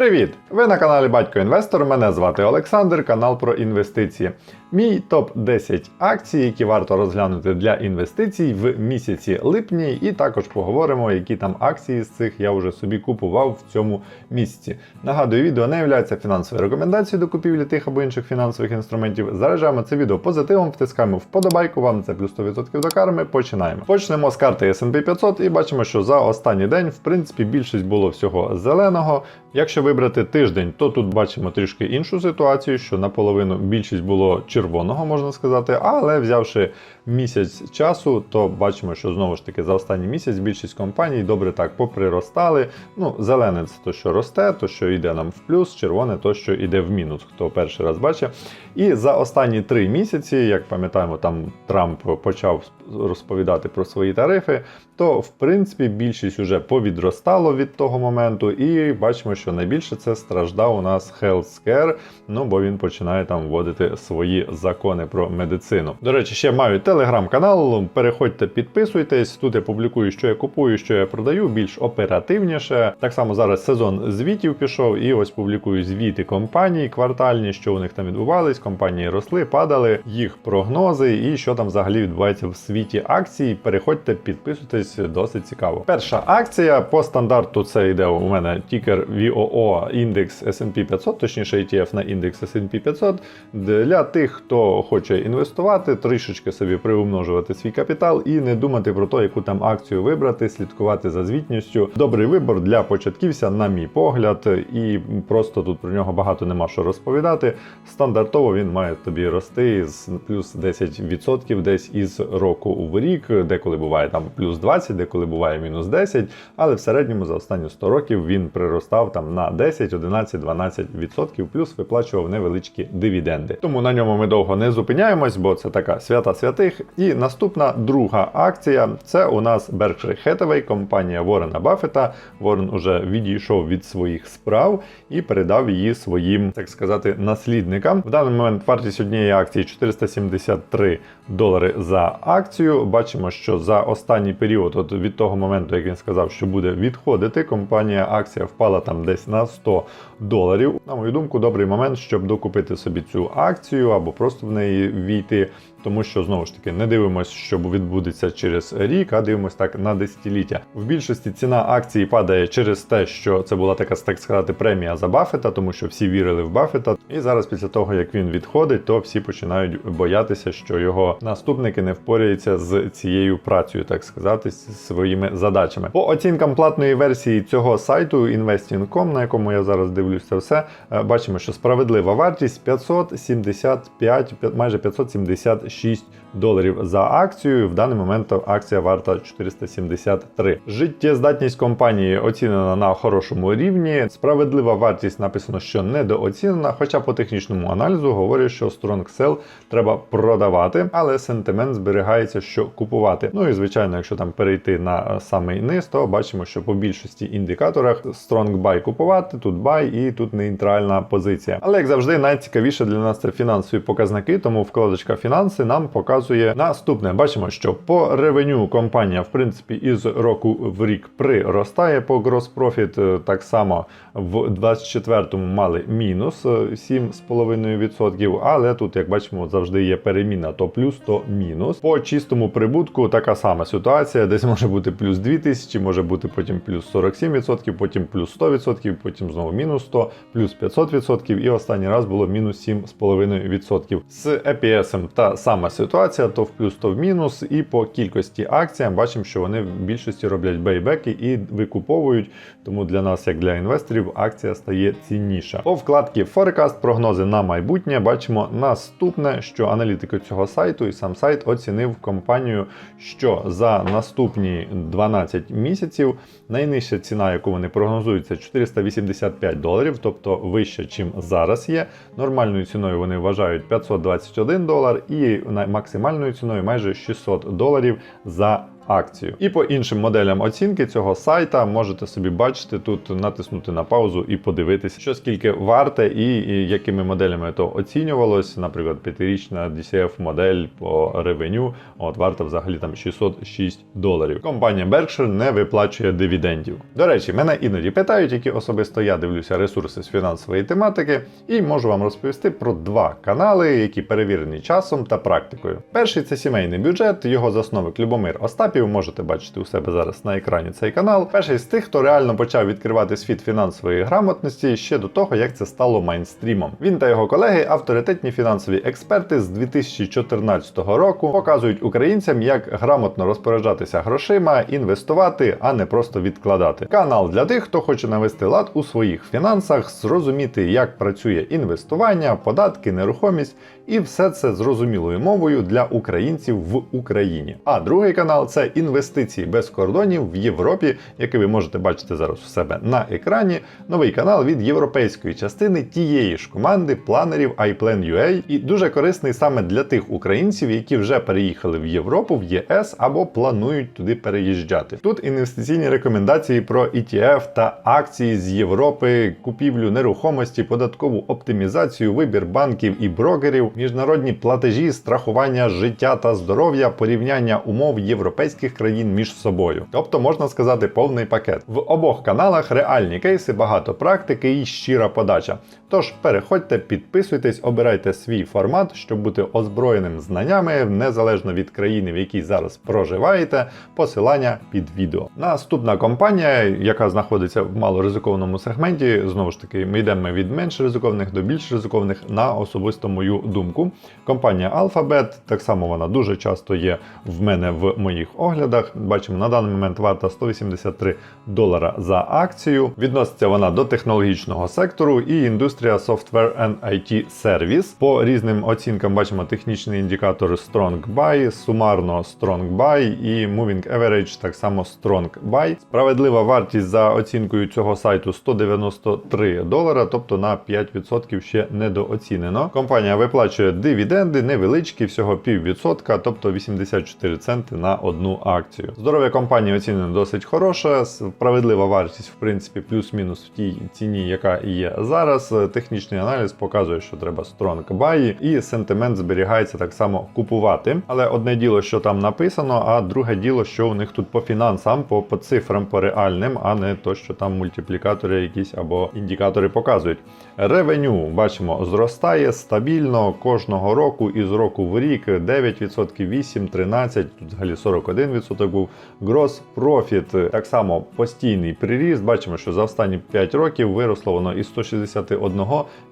Привіт! Ви на каналі Батько Інвестор. Мене звати Олександр, канал про інвестиції. Мій топ 10 акцій, які варто розглянути для інвестицій в місяці липні, і також поговоримо, які там акції з цих я вже собі купував в цьому місяці. Нагадую, відео не є фінансовою рекомендацією до купівлі тих або інших фінансових інструментів. Заряджаємо це відео позитивом, втискаємо вподобайку. Вам це плюс 100% до карми. Починаємо. Почнемо з карти S&P 500 і бачимо, що за останній день, в принципі, більшість було всього зеленого. Якщо вибрати тиждень, то тут бачимо трішки іншу ситуацію, що наполовину більшість було червоного, можна сказати, але взявши місяць часу, то бачимо, що знову ж таки за останній місяць більшість компаній добре так поприростали. Ну, зелене це то, що росте, то що йде нам в плюс, червоне то, що йде в мінус, хто перший раз бачив. І за останні три місяці, як пам'ятаємо, там Трамп почав розповідати про свої тарифи, то в принципі більшість уже повідростало від того моменту, і бачимо, що найбільше це страждав у нас Healthcare, ну бо він починає там вводити свої закони про медицину. До речі, ще маю телеграм-канал. Переходьте, підписуйтесь. Тут я публікую, що я купую, що я продаю, більш оперативніше. Так само зараз сезон звітів пішов, і ось публікую звіти компаній квартальні, що у них там відбувались. Компанії росли, падали, їх прогнози і що там взагалі відбувається в світі акцій. Переходьте, підписуйтесь, досить цікаво. Перша акція по стандарту це йде у мене тікер VOO індекс S&P 500, точніше ETF на індекс S&P 500. Для тих, хто хоче інвестувати, трішечки собі приумножувати свій капітал і не думати про те, яку там акцію вибрати, слідкувати за звітністю. Добрий вибор для початківця, на мій погляд, і просто тут про нього багато нема що розповідати. Стандартово він має тобі рости з плюс 10% десь із року в рік, деколи буває там плюс 20, деколи буває мінус 10, але в середньому за останні 100 років він приростав там на 10, 11, 12%, плюс виплачував невеличкі дивіденди. Тому на ньому ми довго не зупиняємось, бо це така свята святих. І наступна друга акція це у нас Berkshire Hathaway, компанія Ворена Баффета. Ворен уже відійшов від своїх справ і передав її своїм, так сказати, наслідникам. В даний момент вартість однієї акції 473 долари за акцію. Бачимо, що за останній період, от від того моменту, як він сказав, що буде відходити, компанія акція впала там десь на 100 доларів. На мою думку, добрий момент, щоб докупити собі цю акцію або просто в неї війти. Тому що знову ж таки не дивимося, що відбудеться через рік, а дивимося так на десятиліття. В більшості ціна акції падає через те, що це була така, так сказати, премія за Баффета, тому що всі вірили в Баффета. І зараз, після того як він відходить, то всі починають боятися, що його наступники не впоряються з цією працею, так сказати, з своїми задачами. По оцінкам платної версії цього сайту Investing.com, на якому я зараз дивлюся все, е, бачимо, що справедлива вартість 575, майже 576 доларів за акцію. В даний момент акція варта 473. Життєздатність компанії оцінена на хорошому рівні. Справедлива вартість написано, що недооцінена, хоча по технічному аналізу говорять, що Strong Sell треба продавати, але сентимент зберігається, що купувати. Ну і звичайно, якщо там перейти на самий низ, то бачимо, що по більшості індикаторах Strong Buy купувати, тут Buy і тут нейтральна позиція. Але як завжди, найцікавіше для нас це фінансові показники, тому вкладочка фінанси нам показує наступне. Бачимо, що по ревеню компанія, в принципі, із року в рік приростає по Gross Profit, так само в 24-му мали мінус 7,5%, але тут, як бачимо, завжди є переміна, то плюс, то мінус. По чистому прибутку така сама ситуація, десь може бути плюс 2000, може бути потім плюс 47%, потім плюс 100%, потім знову мінус 100, плюс 500%, і останній раз було мінус 7,5%. З EPS та сама ситуація, то в плюс, то в мінус, і по кількості акціям бачимо, що вони в більшості роблять бейбеки і викуповують, тому для нас, як для інвесторів, акція стає цінніша. По вкладці Forecast, прогнози на майбутнє, бачимо наступне, що аналітики цього сайту і сам сайт оцінив компанію, що за наступні 12 місяців найнижча ціна, яку вони прогнозують, це 485 доларів, тобто вище, чим зараз є. Нормальною ціною вони вважають 521 долар і максимальною ціною майже 600 доларів за акцію. І по іншим моделям оцінки цього сайта можете собі бачити тут, натиснути на паузу і подивитися, що скільки варте і, якими моделями то оцінювалось. Наприклад, п'ятирічна DCF модель по ревеню, от варта взагалі там 606 доларів. Компанія Berkshire не виплачує дивідендів. До речі, мене іноді питають, які особисто я дивлюся ресурси з фінансової тематики, і можу вам розповісти про два канали, які перевірені часом та практикою. Перший це сімейний бюджет, його засновник Любомир Остапів. Можете бачити у себе зараз на екрані цей канал. Перший з тих, хто реально почав відкривати світ фінансової грамотності ще до того, як це стало майнстрімом. Він та його колеги, авторитетні фінансові експерти з 2014 року, показують українцям, як грамотно розпоряджатися грошима, інвестувати, а не просто відкладати. Канал для тих, хто хоче навести лад у своїх фінансах, зрозуміти, як працює інвестування, податки, нерухомість, і все це зрозумілою мовою для українців в Україні. А другий канал це інвестиції без кордонів в Європі, який ви можете бачити зараз у себе на екрані. Новий канал від європейської частини тієї ж команди планерів iPlan.ua і дуже корисний саме для тих українців, які вже переїхали в Європу, в ЄС або планують туди переїжджати. Тут інвестиційні рекомендації про ETF та акції з Європи, купівлю нерухомості, податкову оптимізацію, вибір банків і брокерів, міжнародні платежі, страхування життя та здоров'я, порівняння умов європейських країн між собою. Тобто можна сказати повний пакет. В обох каналах реальні кейси, багато практики і щира подача. Тож переходьте, підписуйтесь, обирайте свій формат, щоб бути озброєним знаннями незалежно від країни, в якій зараз проживаєте. Посилання під відео. Наступна компанія, яка знаходиться в малоризикованому сегменті, знову ж таки, ми йдемо від менш ризикованих до більш ризикованих на особисту мою думку. Компанія Alphabet, так само вона дуже часто є в мене в моїх оглядах. Бачимо, на даний момент варта 183 долара за акцію. Відноситься вона до технологічного сектору і індустрія Software and IT Service. По різним оцінкам бачимо технічний індикатор Strong Buy, сумарно Strong Buy і Moving Average так само Strong Buy. Справедлива вартість за оцінкою цього сайту 193 долара, тобто на 5% ще недооцінено. Компанія виплачує дивіденди невеличкі, всього піввідсотка, тобто 84 центи на одну акцію. Здоров'я компанії оцінено досить хороше, справедлива вартість, в принципі, плюс-мінус в тій ціні, яка є зараз. Технічний аналіз показує, що треба strong buy, і сентимент зберігається так само купувати. Але одне діло, що там написано, а друге діло, що у них тут по фінансам, по, по цифрам, по реальним, а не то, що там мультиплікатори якісь або індикатори показують. Ревеню бачимо, зростає стабільно кожного року із року в рік 9%, 8, 13, тут взагалі 41% був. Gross Profit так само постійний приріст. Бачимо, що за останні 5 років виросло воно із 161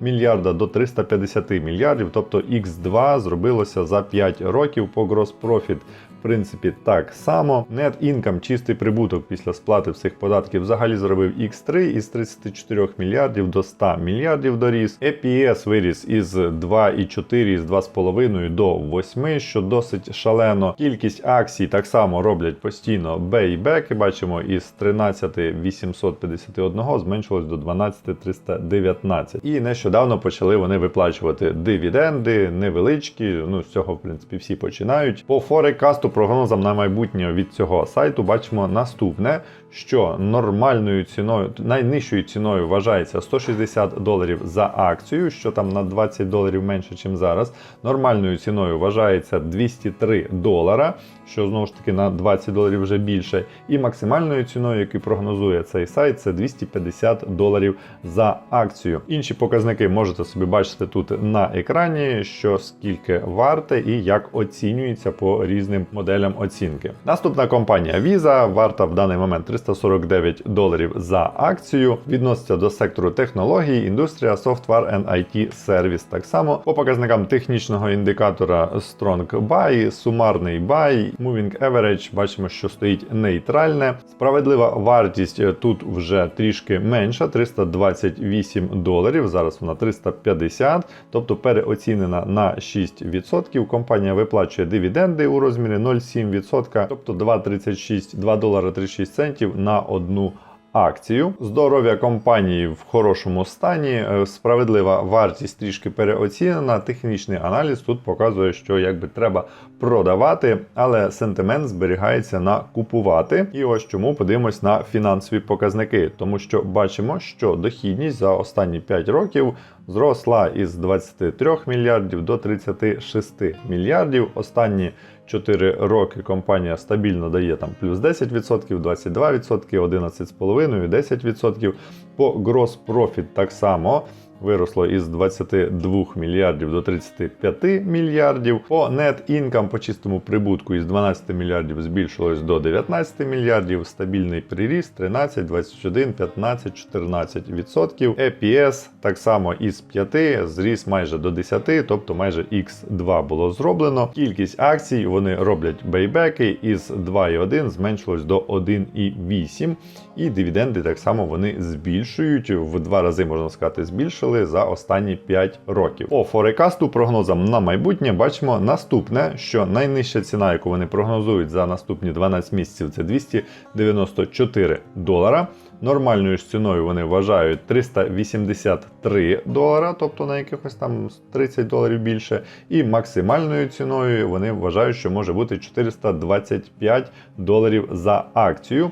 мільярда до 350 мільярдів, тобто X2 зробилося за 5 років по Gross Profit. В принципі, так само. Net income, чистий прибуток після сплати всіх податків взагалі зробив X3 із 34 мільярдів до 100 мільярдів доріс. EPS виріс із 2,4 із 2,5 до 8, що досить шалено. Кількість акцій так само роблять постійно бейбеки. Бачимо, із 13 851 зменшилось до 12 319. І нещодавно почали вони виплачувати дивіденди невеличкі. Ну, з цього, в принципі, всі починають. По форекасту прогнозам на майбутнє від цього сайту бачимо наступне, що нормальною ціною, найнижчою ціною вважається 160 доларів за акцію, що там на 20 доларів менше, ніж зараз. Нормальною ціною вважається 203 долара, що знову ж таки на 20 доларів вже більше. І максимальною ціною, яку прогнозує цей сайт, це 250 доларів за акцію. Інші показники можете собі бачити тут на екрані, що скільки варте і як оцінюється по різним моделям оцінки. Наступна компанія Visa, варта в даний момент 349 доларів за акцію. Відноситься до сектору технологій, індустрія, Software and IT Service. Так само по показникам технічного індикатора Strong Buy, сумарний buy, Moving Average, бачимо, що стоїть нейтральне. Справедлива вартість тут вже трішки менша, 328 доларів. Зараз вона 350, тобто переоцінена на 6%. Компанія виплачує дивіденди у розмірі 0,7%, тобто 2,36 2 долара 36 центів на одну акцію. Здоров'я компанії в хорошому стані, е, справедлива вартість трішки переоцінена. Технічний аналіз тут показує, що якби треба продавати, але сентимент зберігається на купувати. І ось чому подивимось на фінансові показники, тому що бачимо, що дохідність за останні 5 років зросла із 23 мільярдів до 36 мільярдів. Останні 4 роки компанія стабільно дає там плюс 10%, 22%, 11,5%, 10%. По gross profit так само виросло із 22 мільярдів до 35 мільярдів. По net income, по чистому прибутку із 12 мільярдів збільшилось до 19 мільярдів. Стабільний приріст 13, 21, 15, 14 відсотків. EPS так само із 5 зріс майже до 10, тобто майже X2 було зроблено. Кількість акцій вони роблять бейбеки із 2,1 зменшилось до 1,8. І дивіденди так само вони збільшують в два рази, можна сказати, збільшили за останні 5 років. По форекасту прогнозам на майбутнє бачимо наступне, що найнижча ціна, яку вони прогнозують за наступні 12 місяців, це 294 долара. Нормальною ж ціною вони вважають 383 долара, тобто на якихось там 30 доларів більше. І максимальною ціною вони вважають, що може бути 425 доларів за акцію.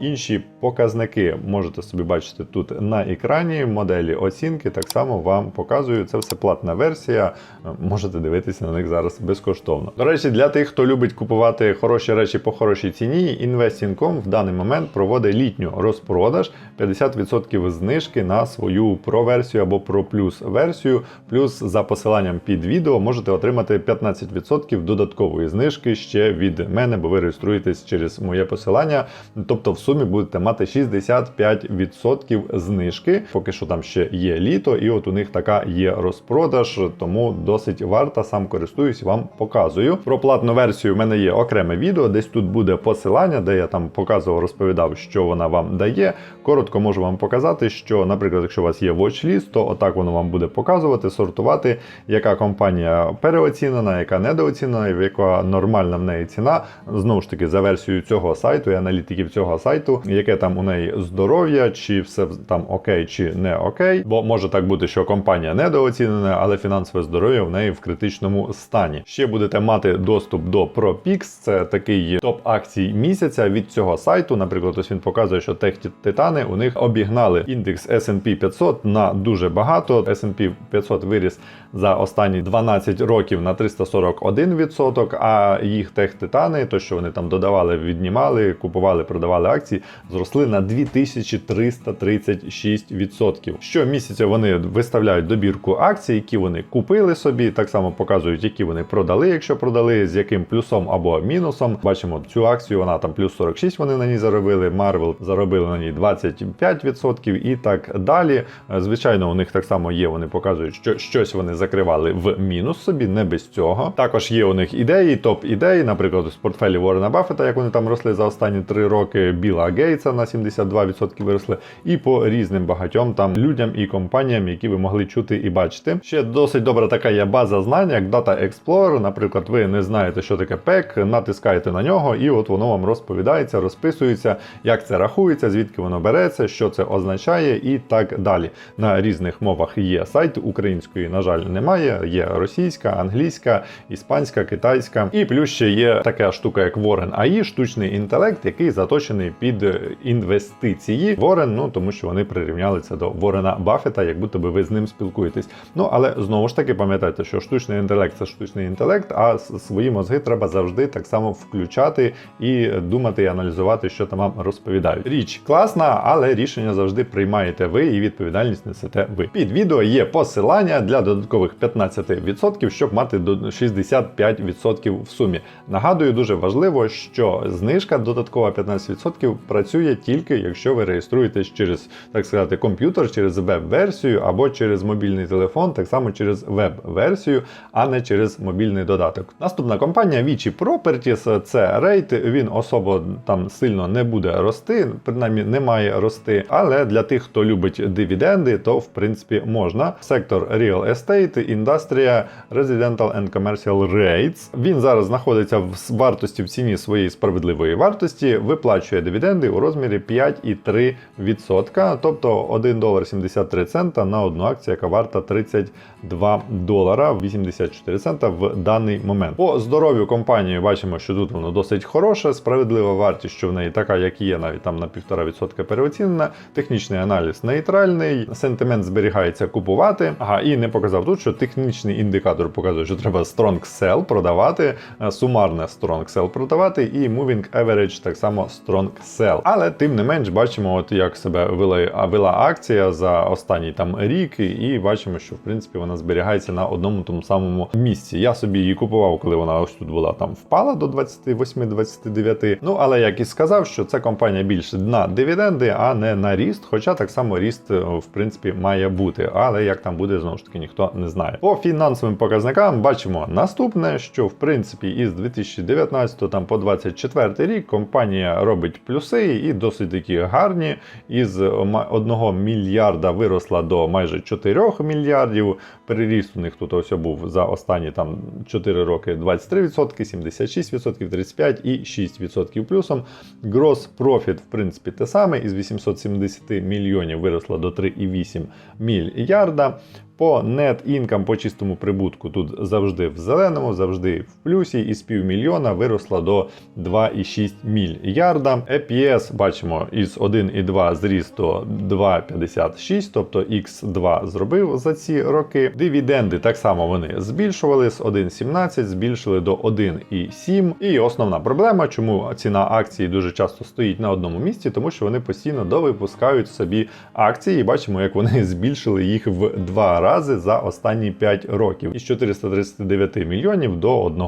Інші показники можете собі бачити тут на екрані. Моделі оцінки так само вам показую. Це все платна версія. Можете дивитися на них зараз безкоштовно. До речі, для тих, хто любить купувати хороші речі по хорошій ціні, Investing.com в даний момент проводить літню розпродаж 50% знижки на свою про-версію або про плюс версію. Плюс за посиланням під відео можете отримати 15% додаткової знижки ще від мене, бо ви реєструєтесь через моє посилання. Тобто, в сумі будете мати 65% знижки. Поки що там ще є літо, і от у них така є розпродаж, тому досить варта. Сам користуюсь, вам показую. Про платну версію в мене є окреме відео. Десь тут буде посилання, де я там показував, розповідав, що вона вам дає. Коротко можу вам показати, що, наприклад, якщо у вас є watchlist, то отак воно вам буде показувати, сортувати, яка компанія переоцінена, яка недооцінена, яка нормальна в неї ціна. Знову ж таки, за версією цього сайту і аналітиків цього сайту, яке там у неї здоров'я, чи все там окей, чи не окей. Бо може так бути, що компанія недооцінена, але фінансове здоров'я в неї в критичному стані. Ще будете мати доступ до ProPix, це такий топ акцій місяця від цього сайту. Наприклад, ось він показує, що тех титани у них обігнали індекс S&P 500 на дуже багато. S&P 500 виріс за останні 12 років на 341%, а їх тех титани, то що вони там додавали, віднімали, купували, продавали акції, зросли на 2336%. Щомісяця вони виставляють добірку акцій, які вони купили собі, так само показують, які вони продали, якщо продали, з яким плюсом або мінусом. Бачимо цю акцію, вона там плюс 46 вони на ній заробили. Marvel заробили на ній 25% і так далі. Звичайно, у них так само є. Вони показують, що щось вони закривали в мінус собі, не без цього. Також є у них ідеї, топ ідеї, наприклад, з портфелі Ворена Баффета, як вони там росли за останні 3 роки. Біла Гейтса на 72% виросли, і по різним багатьом там людям і компаніям, які ви могли чути і бачити. Ще досить добра така є база знань, як Data Explorer. Наприклад, ви не знаєте, що таке PEC, натискаєте на нього, і от воно вам розповідається, розписується, як це рахується, звідки воно береться, що це означає, і так далі. На різних мовах є сайт української, на жаль, немає. Є російська, англійська, іспанська, китайська. І плюс ще є така штука, як Warren AI, штучний інтелект, який заточений під інвестиції. Ворен, ну тому що вони прирівняли це до Ворена Баффета, як будто би ви з ним спілкуєтесь. Ну але знову ж таки пам'ятайте, що штучний інтелект це штучний інтелект, а свої мозги треба завжди так само включати і думати і аналізувати, що там вам розповідають. Річ класна, але рішення завжди приймаєте ви і відповідальність несете ви. Під відео є посилання для додаткових 15%, щоб мати до 65% в сумі. Нагадую, дуже важливо, що знижка додаткова 15% працює тільки якщо ви реєструєтесь через, так сказати, комп'ютер, через веб-версію або через мобільний телефон, так само через веб-версію, а не через мобільний додаток. Наступна компанія Vici Properties, це рейд, він особо там сильно не буде рости, принаймні не має рости. Але для тих, хто любить дивіденди, то в принципі можна. Сектор Real Estate, індустрія, Residential and Commercial Rates. Він зараз знаходиться в вартості в ціні своєї справедливої вартості, виплачує дивіденди дивіденди у розмірі 5,3%, тобто 1 долар 73 цента на одну акцію, яка варта 32 долара 84 цента в даний момент. По здоров'ю компанії бачимо, що тут воно досить хороше, справедлива вартість, що в неї така, як є, навіть там на 1,5% переоцінена. Технічний аналіз нейтральний, сентимент зберігається купувати. Ага, і не показав тут, що технічний індикатор показує, що треба strong sell продавати, е, сумарне strong sell продавати, і moving average так само strong sell. Але тим не менш бачимо, от як себе вела, а, вела акція за останній там рік, і бачимо, що в принципі вона зберігається на одному тому самому місці. Я собі її купував, коли вона ось тут була там впала до 28-29. Ну але як і сказав, що це компанія більше на дивіденди, а не на ріст. Хоча так само ріст е, в принципі має бути. Але як там буде, знову ж таки ніхто не знає. По фінансовим показникам бачимо наступне, що в принципі із 2019 там по 24 рік компанія робить плюси і досить такі гарні. Із 1 мільярда виросла до майже 4 мільярдів. Переріст у них тут ось був за останні там 4 роки 23%, 76%, 35% і 6% плюсом. Gross profit, в принципі, те саме, із 870 мільйонів виросло до 3,8 мільярда. По net income, по чистому прибутку тут завжди в зеленому, завжди в плюсі, і з півмільйона виросла до 2,6 мільярда. EPS бачимо із 1,2 зріс до 2,56, тобто X2 зробив за ці роки. Дивіденди так само вони збільшували з 1,17, збільшили до 1,7. І основна проблема, чому ціна акції дуже часто стоїть на одному місці, тому що вони постійно довипускають собі акції. І бачимо, як вони збільшили їх в два рази за останні 5 років. Із 439 мільйонів до 1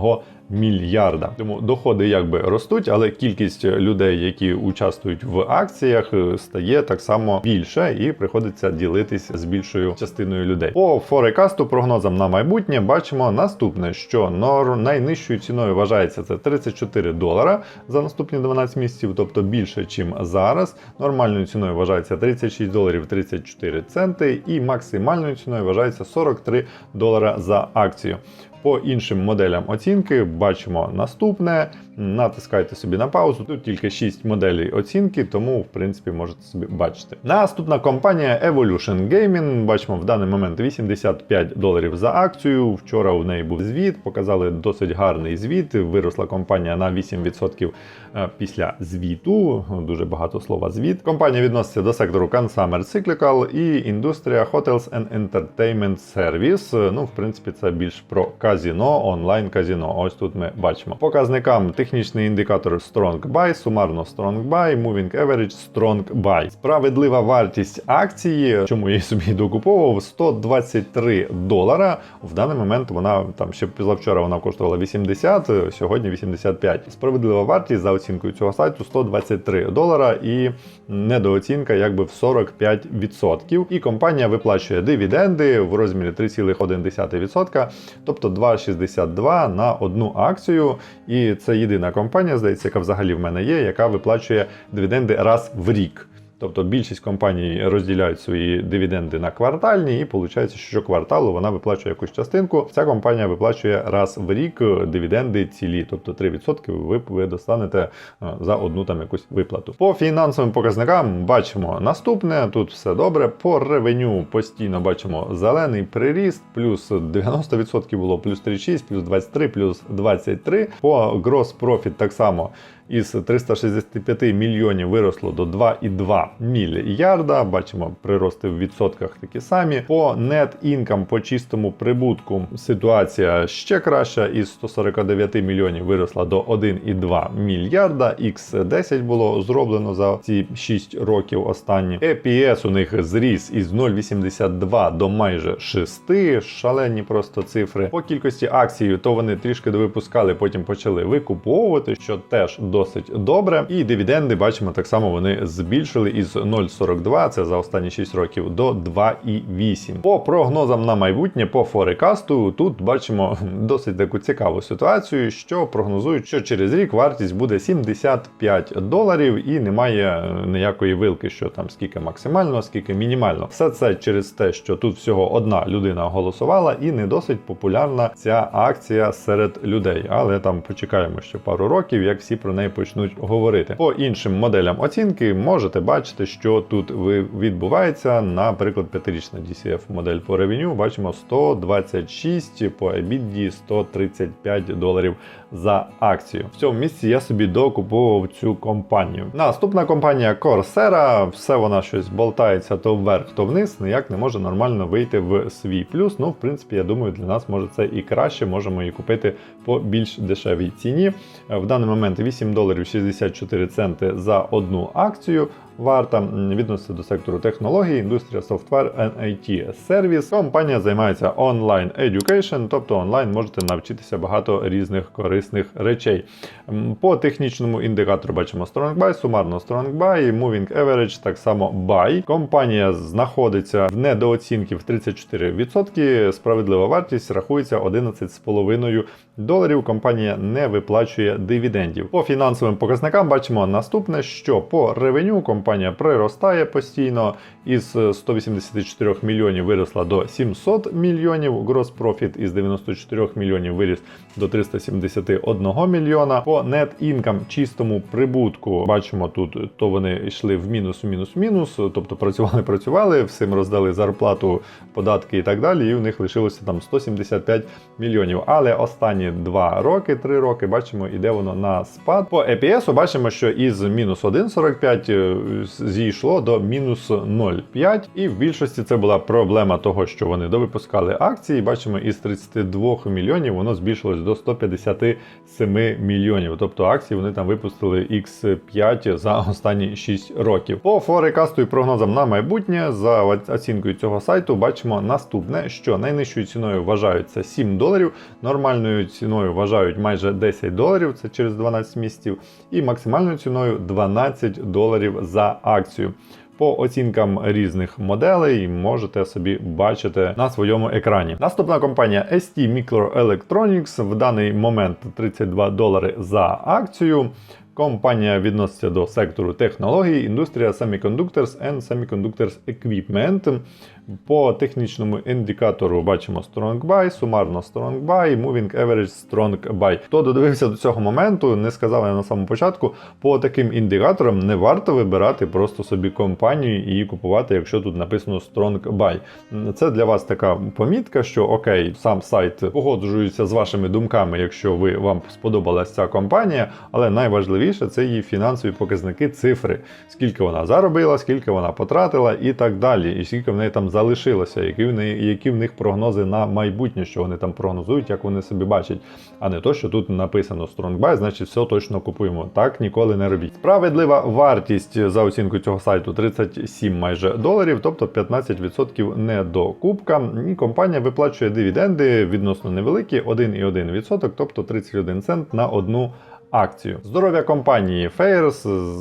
мільярда. Тому доходи якби ростуть, але кількість людей, які участвують в акціях, е, стає так само більше, і приходиться ділитись з більшою частиною людей. По форекасту прогнозам на майбутнє бачимо наступне, що нор найнижчою ціною вважається це 34 долара за наступні 12 місяців, тобто більше, ніж зараз. Нормальною ціною вважається 36 доларів 34 центи, і максимальною ціною вважається 43 долара за акцію. По іншим моделям оцінки бачимо наступне. Натискайте собі на паузу. Тут тільки 6 моделей оцінки, тому в принципі можете собі бачити. Наступна компанія Evolution Gaming. Бачимо в даний момент 85 доларів за акцію. Вчора у неї був звіт, показали досить гарний звіт. Виросла компанія на 8% після звіту. Дуже багато слова звіт. Компанія відноситься до сектору Consumer Cyclical і індустрія Hotels and Entertainment Service. Ну, в принципі, це більш про казіно, онлайн казіно. Ось тут ми бачимо. Показникам технічний індикатор Strong Buy, сумарно Strong Buy, Moving Average Strong Buy. Справедлива вартість акції, чому я її собі докуповував, 123 долара. В даний момент вона там ще позавчора вона коштувала 80, сьогодні 85. Справедлива вартість за оцінкою цього сайту 123 долара і недооцінка якби в 45%. І компанія виплачує дивіденди в розмірі 3,1%, тобто 2,62 на одну акцію. І це єдина компанія, здається, яка взагалі в мене є, яка виплачує дивіденди раз в рік. Тобто більшість компаній розділяють свої дивіденди на квартальні, і виходить, що щокварталу вона виплачує якусь частинку. Ця компанія виплачує раз в рік дивіденди цілі, тобто 3% ви, достанете е, за одну там якусь виплату. По фінансовим показникам бачимо наступне. Тут все добре. По ревеню постійно бачимо зелений приріст, плюс 90% було, плюс 36, плюс 23, плюс 23. По gross profit так само із 365 мільйонів виросло до 2,2 мільярда. Бачимо, прирости в відсотках такі самі. По net income, по чистому прибутку ситуація ще краща. Із 149 мільйонів виросла до 1,2 мільярда. X10 було зроблено за ці 6 років останні. EPS у них зріс із 0,82 до майже 6. Шалені просто цифри. По кількості акцій, то вони трішки довипускали, потім почали викуповувати, що теж досить добре. І дивіденди бачимо так само. Вони збільшили із 0,42, це за останні 6 років, до 2,8. По прогнозам на майбутнє, по форекасту, тут бачимо досить таку цікаву ситуацію, що прогнозують, що через рік вартість буде 75 доларів, і немає ніякої вилки, що там скільки максимально, скільки мінімально. Все це через те, що тут всього одна людина голосувала, і не досить популярна ця акція серед людей. Але там почекаємо ще пару років, як всі про неї почнуть говорити. По іншим моделям оцінки можете бачити, що тут відбувається. Наприклад, п'ятирічна DCF модель по ревеню бачимо 126, по EBITDA 135 доларів за акцію. В цьому місці я собі докуповував цю компанію. Наступна компанія Coursera, все вона щось болтається то вверх, то вниз, ніяк не може нормально вийти в свій плюс. Ну, в принципі, я думаю, для нас може це і краще. Можемо її купити по більш дешевій ціні. Е, В даний момент 8 доларів 64 центи за одну акцію. Варта відноситься до сектору технологій, індустрія софтвер and IT сервіс. Компанія займається онлайн education, тобто онлайн можете навчитися багато різних корисних речей. По технічному індикатору бачимо Strong Buy, сумарно Strong Buy, Moving Average, так само Buy. Компанія знаходиться в недооцінки в 34%. Справедлива вартість рахується 11,5 доларів. Компанія не виплачує дивідендів. По фінансовим показникам бачимо наступне, що по ревеню компанія приростає постійно із 184 мільйонів виросла до 700 мільйонів. Gross Profit із 94 мільйонів виріс до 371 мільйона. По net income чистому прибутку бачимо тут, то вони йшли в мінус, мінус, мінус, тобто працювали, працювали, всім роздали зарплату, податки і так далі. І в них лишилося там 175 мільйонів. Але останні два роки, три роки, бачимо, іде воно на спад. По EPS бачимо, що із мінус 1,45 е, зійшло до мінус 0,5. І в більшості це була проблема того, що вони довипускали акції. Бачимо, із 32 мільйонів воно збільшилось до 157 мільйонів. Тобто акції вони там випустили X5 за останні 6 років. По форекасту і прогнозам на майбутнє за оцінкою цього сайту бачимо наступне, що найнижчою ціною вважаються 7 доларів, нормальною ціною вважають майже 10 доларів, це через 12 місяців, і максимальною ціною 12 доларів за акцію. По оцінкам різних моделей можете собі бачити на своєму екрані. Наступна компанія ST Microelectronics в даний момент 32 долари за акцію. Компанія відноситься до сектору технологій, індустрія Semiconductors and Semiconductors Equipment. По технічному індикатору бачимо Strong Buy, сумарно Strong Buy, Moving Average Strong Buy. Хто додивився до цього моменту, не сказав я на самому початку, по таким індикаторам не варто вибирати просто собі компанію і її купувати, якщо тут написано Strong Buy. Це для вас така помітка, що окей, сам сайт погоджується з вашими думками, якщо ви вам сподобалася ця компанія, але найважливіше це її фінансові показники, цифри, скільки вона заробила, скільки вона потратила і так далі, і скільки в неї там залишилося, які в неї, які в них прогнози на майбутнє, що вони там прогнозують, як вони собі бачать, а не то, що тут написано Strong Buy, значить все точно купуємо. Так ніколи не робіть. Справедлива вартість за оцінкою цього сайту 37 майже доларів, тобто 15% недокупка. І компанія виплачує дивіденди відносно невеликі, 1,1%, тобто 31 цент на одну акцію. Здоров'я компанії Fair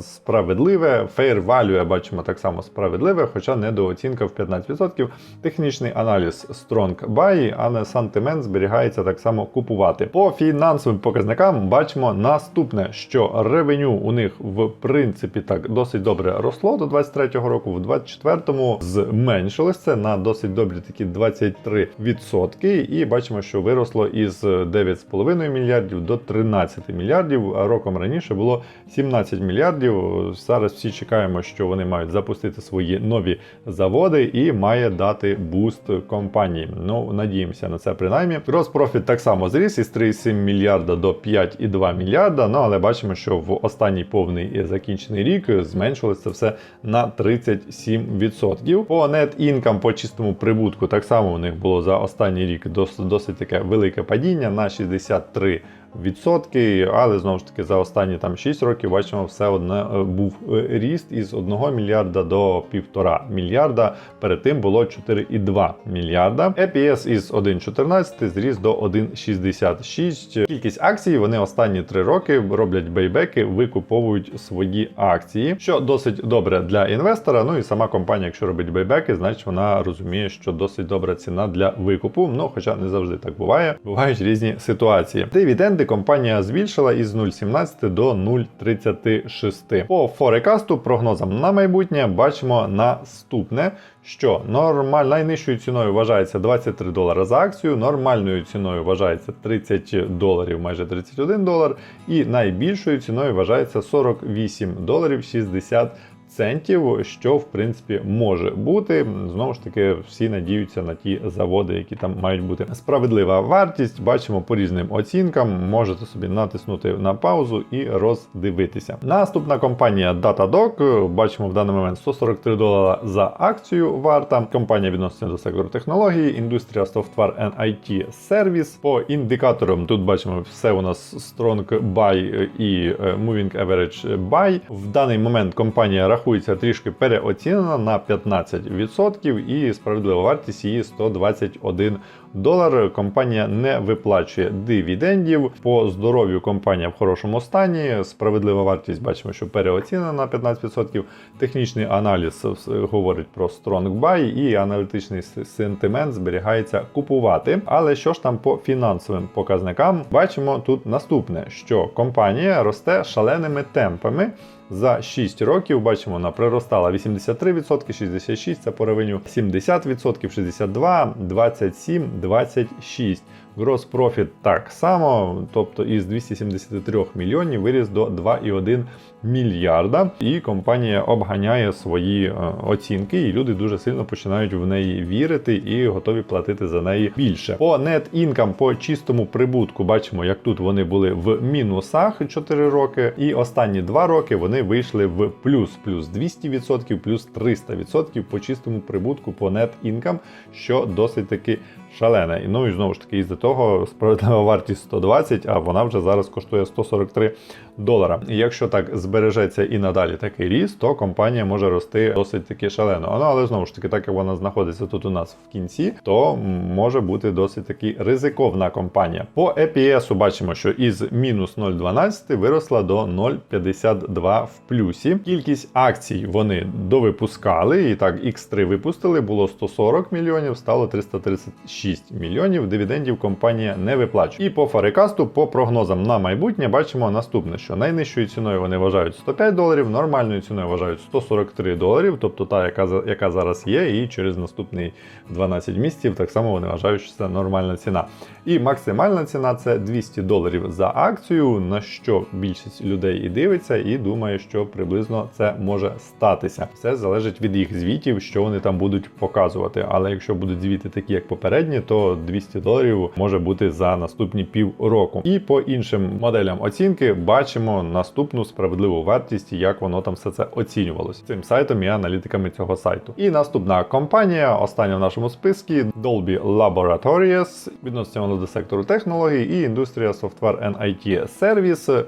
справедливе, Fair Value бачимо так само справедливе, хоча недооцінка в 15%. Технічний аналіз Strong Buy, а не сантимент зберігається так само купувати. По фінансовим показникам бачимо наступне, що ревеню у них в принципі так досить добре росло до 23-го року, в 24-му зменшилось це на досить добрі такі 23%. І бачимо, що виросло із 9,5 мільярдів до 13 мільярдів. А роком раніше було 17 мільярдів. Зараз всі чекаємо, що вони мають запустити свої нові заводи і має дати буст компанії. Ну, надіємося на це принаймні. Розпрофіт так само зріс із 3,7 мільярда до 5,2 мільярда. Ну але бачимо, що в останній повний і закінчений рік зменшилося це все на 37%. По net income, по чистому прибутку, так само у них було за останній рік досить таке велике падіння на 63%. Відсотки, але знову ж таки за останні там 6 років бачимо, все одне е, був е, ріст із 1 мільярда до 1,5 мільярда. Перед тим було 4,2 мільярда. EPS із 1,14 зріс до 1,66. Кількість акцій вони останні 3 роки роблять бейбеки, викуповують свої акції, що досить добре для інвестора. Ну і сама компанія, якщо робить бейбеки, значить вона розуміє, що досить добра ціна для викупу. Ну хоча не завжди так буває. Бувають різні ситуації. Дивіденди дивіденди компанія збільшила із 0,17 до 0,36. По форекасту прогнозам на майбутнє бачимо наступне, що нормаль... найнижчою ціною вважається 23 долара за акцію, нормальною ціною вважається 30 доларів, майже 31 долар, і найбільшою ціною вважається 48 доларів 60 центів, що в принципі може бути. Знову ж таки, всі надіються на ті заводи, які там мають бути. Справедлива вартість. Бачимо по різним оцінкам. Можете собі натиснути на паузу і роздивитися. Наступна компанія Datadog. Бачимо в даний момент 143 долара за акцію. Варта. Компанія відноситься до сектору технології, індустрія Software and IT Service. По індикаторам тут бачимо все у нас Strong Buy і е, Moving Average Buy. В даний момент компанія рахується трішки переоцінена на 15% і справедлива вартість її 121 долар. Компанія не виплачує дивідендів. По здоров'ю компанія в хорошому стані. Справедлива вартість бачимо, що переоцінена на 15%. Технічний аналіз говорить про strong buy і аналітичний сентимент зберігається купувати. Але що ж там по фінансовим показникам? Бачимо тут наступне: що компанія росте шаленими темпами. За 6 років бачимо, вона приростала 83%, 66% це по ревеню, 70%, 62, 27, 26. Gross profit так само, тобто із 273 мільйонів виріс до 2,1 мільярда. І компанія обганяє свої е, оцінки, і люди дуже сильно починають в неї вірити і готові платити за неї більше. По net income, по чистому прибутку, бачимо, як тут вони були в мінусах 4 роки, і останні 2 роки вони вийшли в плюс, плюс 200%, плюс 300% по чистому прибутку по net income, що досить таки шалене. І ну і знову ж таки, із-за того справедлива вартість 120, а вона вже зараз коштує 143 долара. І якщо так збережеться і надалі такий ріст, то компанія може рости досить таки шалено. Ну, але знову ж таки, так як вона знаходиться тут у нас в кінці, то може бути досить таки ризиковна компанія. По EPS бачимо, що із мінус 0,12 виросла до 0,52 в плюсі. Кількість акцій вони довипускали, і так, X3 випустили, було 140 мільйонів, стало 336 мільйонів. Дивідендів компанія не виплачує. І по фарикасту, по прогнозам на майбутнє, бачимо наступне, що найнижчою ціною вони вважають 105 доларів, нормальною ціною вважають 143 доларів, тобто та, яка яка зараз є, і через наступні 12 місяців так само вони вважають, що це нормальна ціна. І максимальна ціна це 200 доларів за акцію, на що більшість людей і дивиться, і думає, що приблизно це може статися. Все залежить від їх звітів, що вони там будуть показувати. Але якщо будуть звіти такі, як попередні, то 200 доларів може бути за наступні півроку. І по іншим моделям оцінки бачимо наступну справедливу вартість, як воно там все це оцінювалося цим сайтом і аналітиками цього сайту. І наступна компанія, остання в нашому списку Dolby Laboratories, відноситься воно до сектору технологій і індустрія Software and IT Service.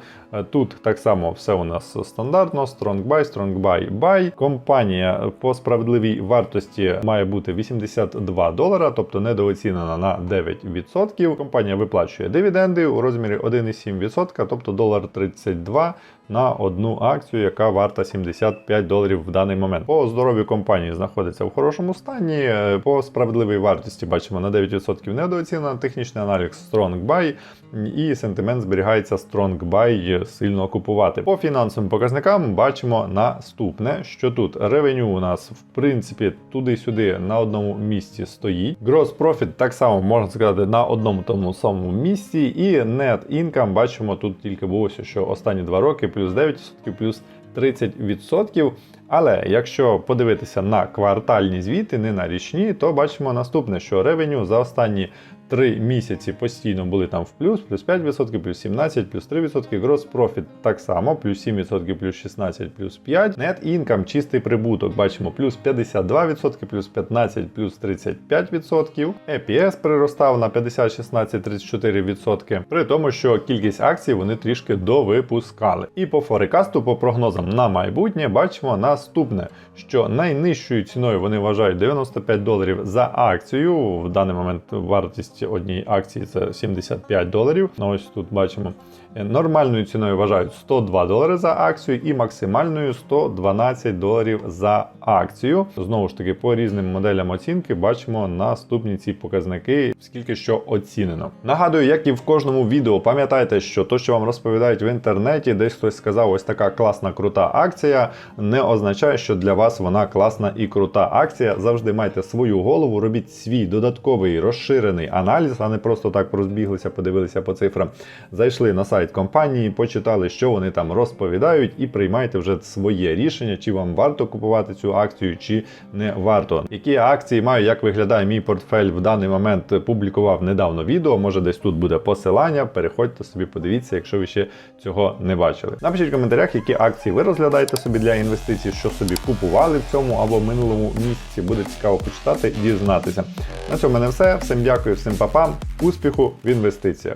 Тут так само все у нас стандартно: Strong Buy, Strong Buy, Buy. Компанія по справедливій вартості має бути 82 долара, тобто недооцінена на 9%. Компанія виплачує дивіденди у розмірі 1,7%, тобто долар 32 на одну акцію, яка варта 75 доларів в даний момент. По здоров'ю компанії знаходиться в хорошому стані. По справедливій вартості бачимо на 9% недооцінена, технічний аналіз Strong Buy і сентимент зберігається Strong Buy сильно купувати. По фінансовим показникам бачимо наступне, що тут ревеню у нас в принципі туди-сюди на одному місці стоїть. Gross Profit так само можна сказати на одному тому самому місці. І Net Income бачимо тут тільки було, що останні два роки плюс 9%, плюс 30%. Але якщо подивитися на квартальні звіти, не на річні, то бачимо наступне, що ревеню за останні 3 місяці постійно були там в плюс, плюс 5%, плюс 17, плюс 3%, Gross Profit так само, плюс 7%, плюс 16, плюс 5. Net Income, чистий прибуток, бачимо плюс 52%, плюс 15, плюс 35%. EPS приростав на 50, 16, 34%, при тому, що кількість акцій вони трішки довипускали. І по форекасту, по прогнозам на майбутнє, бачимо наступне, що найнижчою ціною вони вважають 95 доларів за акцію. В даний момент вартість однієї акції це 75 доларів. Ну ось тут бачимо. Нормальною ціною вважають 102 долари за акцію і максимальною 112 доларів за акцію. Знову ж таки, по різним моделям оцінки бачимо наступні ці показники, скільки що оцінено. Нагадую, як і в кожному відео, пам'ятайте, що то, що вам розповідають в інтернеті, десь хтось сказав, ось така класна крута акція, не означає, що для вас вона класна і крута акція. Завжди майте свою голову, робіть свій додатковий розширений аналіз, а не просто так розбіглися, подивилися по цифрам. Зайшли на сайт компанії, почитали, що вони там розповідають, і приймайте вже своє рішення, чи вам варто купувати цю акцію, чи не варто. Які акції маю, як виглядає мій портфель в даний момент. Публікував недавно відео. Може, десь тут буде посилання. Переходьте собі, подивіться, якщо ви ще цього не бачили. Напишіть в коментарях, які акції ви розглядаєте собі для інвестицій, що собі купували в цьому або минулому місяці. Буде цікаво почитати, дізнатися. На цьому в мене все. Всім дякую, всім папам, успіху в інвестиціях.